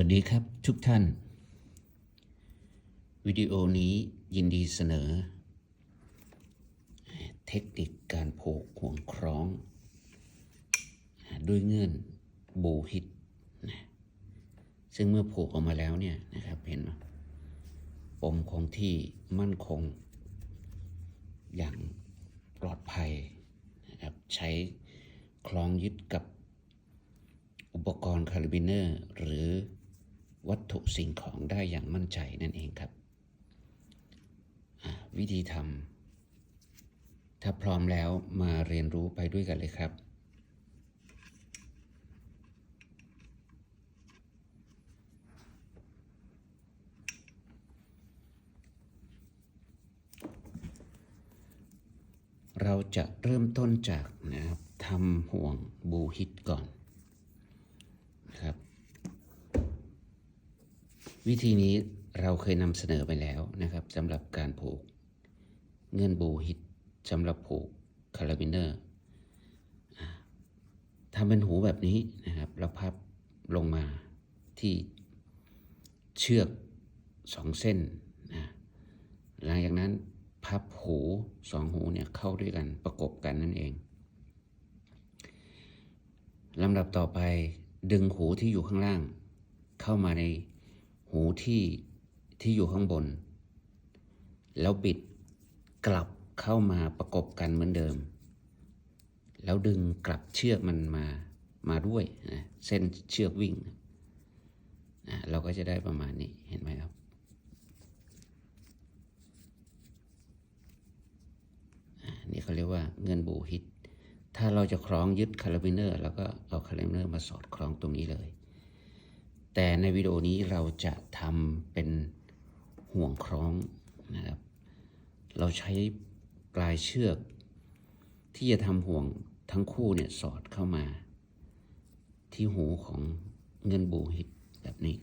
วัสดีครับทุกท่าน วิดีโอนี้ยินดีเสนอ เทคนิคการผูกห่วงคล้อง ด้วยเงื่อนบูฮิตนะซึ่งเมื่อผูกออกมาแล้วเนี่ยนะครับเห็นไหมปมคงที่มั่นคง อย่างปลอดภัยนะครับใช้คล้องยึดกับอุปกรณ์คาลิบิเนอร์ หรือ วัตถุสิ่งของได้อย่างมั่นใจนั่นเองครับ วิธีทำถ้าพร้อมแล้วมาเรียนรู้ไปด้วยกันเลยครับเราจะเริ่มต้นจากนะครับทำห่วงบูฮิตก่อนนะครับ วิธีนี้เราเคยนำเสนอไปแล้วนะครับสำหรับการผูกเงื่อนบูฮิตสำหรับผูกคาราบินเนอร์ทำเป็นหูแบบนี้นะครับแล้วพับลงมาที่เชือกสองเส้นนะหลังจากนั้นพับหูสองหูเนี่ยเข้าด้วยกันประกบกันนั่นเองลำดับต่อไปดึงหูที่อยู่ข้างล่าง เข้ามาใน หูที่ที่อยู่ข้างบน แล้วบิดกลับเข้ามาประกบกันเหมือนเดิม แล้วดึงกลับเชือกมันมามาด้วยนะเส้นเชือกวิ่งนะเราก็จะได้ประมาณนี้เห็นไหมครับนี่เขาเรียกว่าเงินบูฮิต ถ้าเราจะคล้องยึดคาราบิเนอร์ แล้วก็เอาคาราบิเนอร์มาสอดคล้องตรงนี้เลย แต่ในวิดีโอนี้เราจะทำเป็นห่วงคล้องนะครับ เราใช้ปลายเชือก ที่จะทำห่วงทั้งคู่เนี่ยสอดเข้ามา ที่หูของเงินบูฮิตแบบนี้